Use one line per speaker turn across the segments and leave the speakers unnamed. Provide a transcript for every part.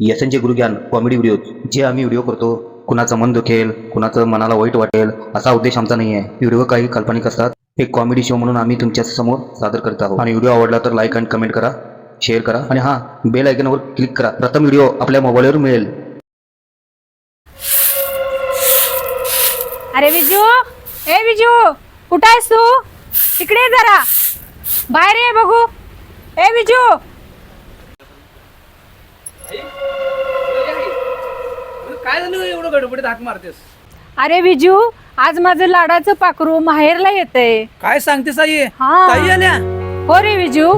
यशनचे गुरुज्ञान comedy video जे आम्ही video करतो कुणाचं मन दुखेल कुणाचं मनाला वाईट वाटेल असा उद्देश आमचा नाही आहे. व्हिडिओ काही काल्पनिक असतात. एक कॉमेडी शो म्हणून आम्ही तुमच्यासमोर सादर करत आहोत. आणि व्हिडिओ आवडला तर लाईक अँड कमेंट करा शेअर करा. आणि हां बेल आयकनवर क्लिक करा. प्रथम व्हिडिओ आपल्या मोबाईलवर मिळेल.
अरे विजू ए विजू कुठं आहेस तू? इकडे ये जरा. बाहेर ये बघू. ए विजू
काय झालं एवढं गडबडीत हाक मारतेस.
अरे विजू आज माझं लाडाचं पाखरू माहेरला येतंय.
काय सांगतेस आई?
हा.
ताई आल्या.
हो रे विजू.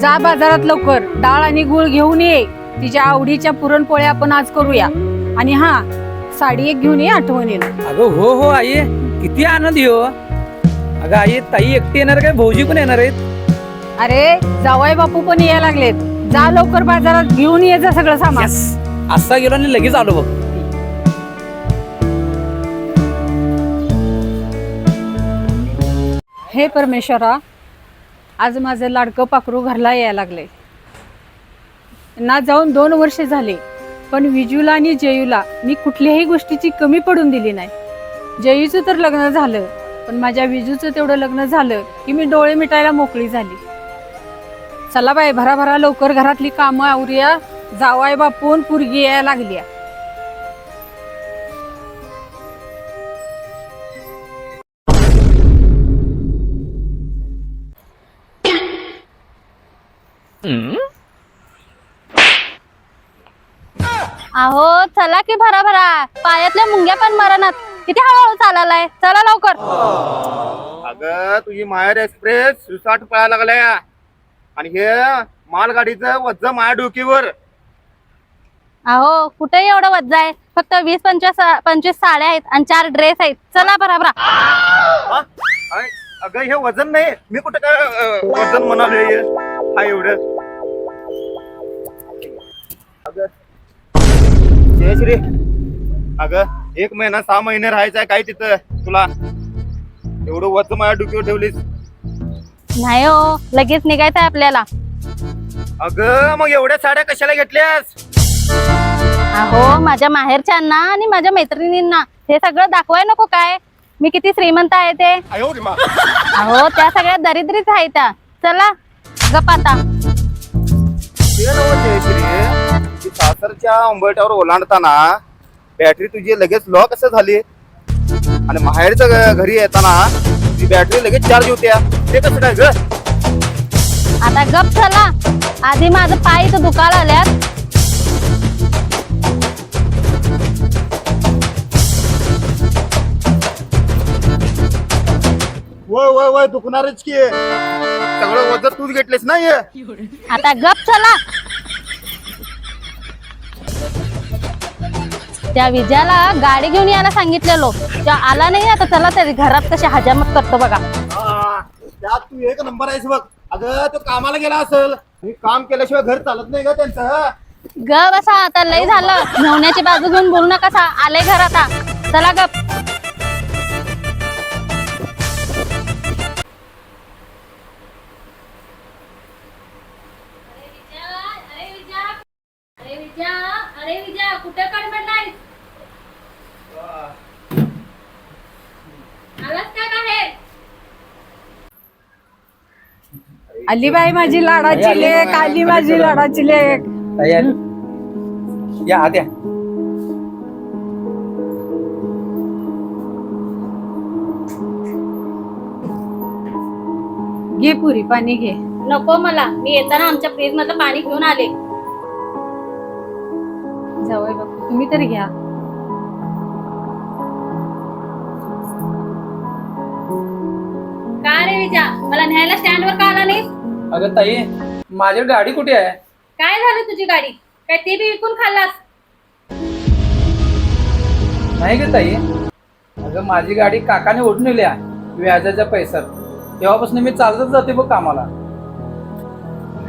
जा बाजारात लवकर. डाळ आणि गुळ घेऊन ये. तिच्या आवडीच्या पुरणपोळ्या आपण आज करूया. आणि हा साडी एक घेऊन ये आठवणीनं
अगं हो हो आई. किती आनंद हो. अगं आई ताई एकटी येणार काय? भाऊजी पण येणार आहेत?
अरे जावाई बापू पण यायला लागलेत. जा लवकर बाजारात घेऊन ये जा सगळं सामान.
असा गेलो आणि लगेच आलो बघ.
हे परमेश्वरा आज माझं लाडकं पाखरू घरला यायला लागले ना जाऊन दोन वर्षे झाले पण विजूला आणि जयूला मी कुठल्याही गोष्टीची कमी पडून दिली नाही. जयूचं तर लग्न झालं पण माझ्या विजूचं तेवढं लग्न झालं की मी डोळे मिटायला मोकळी झाली. चला बाई भरा भरा लवकर घरातली कामं आवरूया. जावाय बापून पुरगी यायला लागली
अहो चला की भरा भरा पायातल्या मुंग्या पण मरणात. किती हळूहळू चालालाय? चला लवकर.
अगं तुझी माहेर एक्सप्रेस सुसाट पळायला लागल्या. आणि हे मालगाडीचं वज्ज माया डोकीवर.
अहो कुठे एवढं वज्ज आहे? फक्त वीस पंचवीस पंचवीस साड्या आहेत आणि चार ड्रेस आहेत. चला
हा? अय, अगं हे वजन नाही. मी कुठं काय अं, वजन म्हणाले हा एवढं. अगं. जयश्री अगं एक महिना सहा महिने राहायचं आहे काय तिथं? तुला. एवढं वजन माझ्या डोकीवर ठेवलीस.
नाही हो लगेच निघायचंय आपल्याला.
अगं मग एवढ्या साड्या कशाला घेतल्यास?
अहो माझ्या माहेरच्यांना आणि माझ्या मैत्रिणींना हे सगळं दाखवाय नको काय? मी किती श्रीमंत आहे ते. अहो त्या सगळ्या दरिद्रीच आहेत त्या. चला गप आता.
ते नव्ह जयश्री. ती सासरच्या उंबरट्यावर ओलांडताना बॅटरी तुझी लगेच लॉ कसं झाली. आणि माहेरच्या घ- घरी येताना ती बॅटरी लगेच चार्ज होत्या. ते कसं काय ग?
आता गप चला. आधी माझं पाय इथं दुखायला आल्यात
वय वय वय दुखणारच की. सगळं वजन तूच घेतलेस ना हे?
आता गप चला. त्या विजयाला गाडी घेऊन यायला सांगितलेलो. त्या आला नाही आता चला तरी घरात कशी हजामत करतो बघा.
त्यात तू एक नंबर आहेस बघ. अगं तो कामाला गेला असेल. मी काम केल्याशिवाय घर चालत नाही ग त्यांचं.
ग बसा आता लय झालं. नवण्याची बाजू घेऊन बोलू नका सा. आले घर आता. चला गप.
आली बाई माझी लाडाची लेक आली माझी लाडाची
आली. या आत या.
घे पुरी पाणी घे.
नको मला. मी येताना आमच्या फ्रीज मधलं पाणी घेऊन आले.
जावई बापू तुम्ही तरी घ्या.
का रे विजा? मला न्यायला स्टँडवर का आला नाही?
अगं ताई माझी गाडी कुठे आहे?
काय झालं तुझी गाडी? काय ती बी विकून खाल्लास?
नाही ग ताई. अगं माझी गाडी काकाने ओढून आहे व्याजाच्या पैशात. तेव्हापासून मी चालतच जाते बघ कामाला.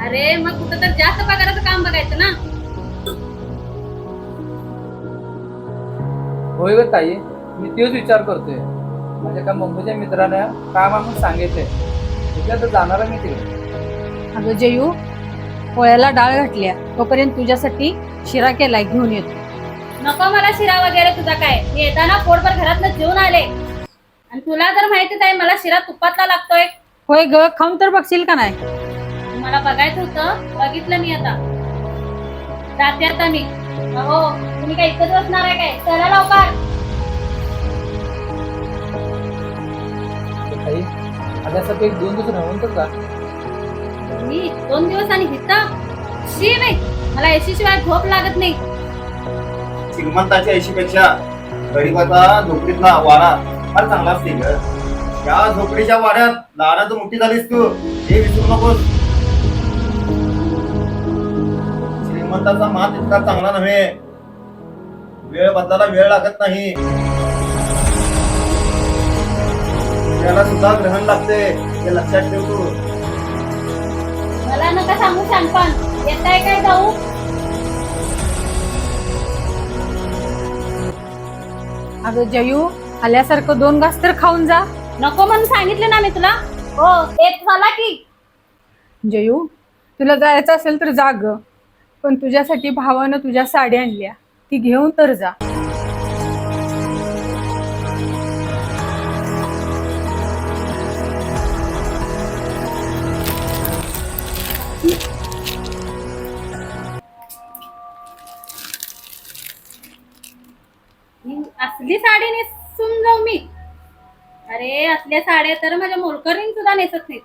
अरे मग कुठं तर जास्त पगाराचं काम बघायचं ना?
होय ग ताई मी तोच विचार करतोय. माझ्या एका मुंबईच्या मित्रानं काम म्हणून सांगितलंय. तिकडे तर जाणार मी तिकडे.
अगं जयू पोळ्याला डाळ घातल्या. तोपर्यंत तुझ्यासाठी शिरा केलाय घेऊन येतो.
नको मला शिरा वगैरे तुझा काय. मी येताना पोटभर घरात जेवून आले. आणि तुला जर माहितीच आहे मला शिरा तुपातला लागतोय.
होय ग खाऊन तर बघशील का नाही?
मला बघायचं होतं बघितलं मी आता. जाते आता मी. हो तुम्ही काय इथंच बसणार आहे काय? चला लवकर.
ताई आल्यासाठी एक दोन दिवस राहून तर जा.
मी दोन दिवस आणि हिथं शी नाही मला एसी शिवाय झोप लागत नाही.
श्रीमंताच्या ऐशीपेक्षा गरीबाचा झोपडीतला वारा फार चांगला असते ग. त्या झोपडीच्या वाड्यात लहानाचं मोठी झालीस तू. हे विसरू नकोस. श्रीमंताचा मान इतका चांगला नव्हे. वेळ बदलाला वेळ लागत नाही. त्याला सुद्धा ग्रहण लागते हे लक्षात ठेव तू.
मला नका सांगू शानपण येताय काय जाऊ?
अगं जयू आल्यासारखं दोन घास तर खाऊन जा.
नको म्हणून सांगितलं ना मी तुला. हो एक झाला की.
जयू तुला जायचं असेल तर जा ग. पण तुझ्यासाठी भावानं तुझ्या साड्या आणल्या. ती घेऊन तर जा.
अरे असल्या साड्या तर माझ्या मोलकरीन सुद्धा नेसत नाहीत.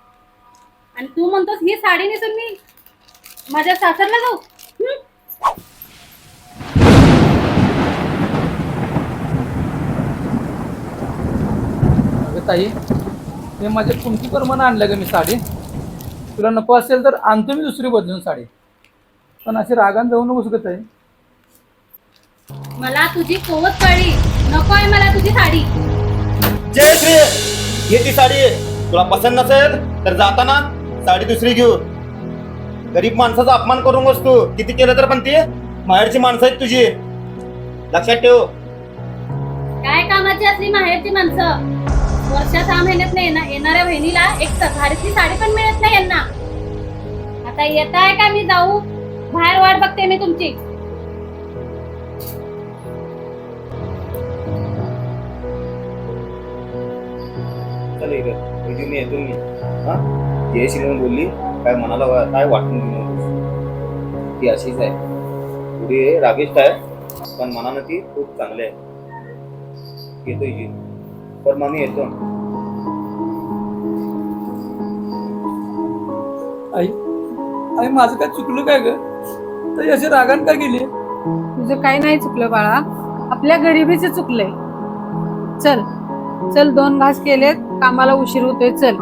आणि तू म्हणतोस ही साडी नेसून मी माझ्या सासरला जाऊ. हं?
अगं ताई हे माझ्या कुंती कर्मानं आणलं ग मी साडी. तुला नको असेल तर आणतो मी दुसरी बदलून साडी. पण अशी रागान जाऊ नकोस ग ताई.
मला तुझी कोवत कळली. नको आहे मला तुझी साडी.
जय श्री घे ती साडी. तुला पसंत नसेल तर जाताना साडी दुसरी घेऊ. गरीब माणसाचा अपमान करून तू. किती केलं तर पण ती? माहेरची माणसं आहेत तुझी. लक्षात ठेव.
काय कामाची असली माहेरची माणसं? वर्षा सहा महिन्यात नाही येणार. येणाऱ्या बहिणीला एक सफारीची साडी पण मिळत नाही यांना. आता येत आहे का मी जाऊ? बाहेर वाट बघते मी तुमची.
चल इकडे तुझी मी येतो मी हा? जय श्री म्हणून बोलली काय मनाला काय वाटून नकोस. ती? अशीच आहे. थोडी रागिष्ट आहे पण मनानं ती खूप चांगली आहे. येतो जी तर मग मी येतो.
आई आई माझं काय चुकलं काय ग? तर अशी रागान काय गेली?
तुझं काही नाही चुकलं बाळा. आपल्या गरिबीचं चुकलंय. चल चल दोन घास केलेत. कामाला उशीर होतोय चल.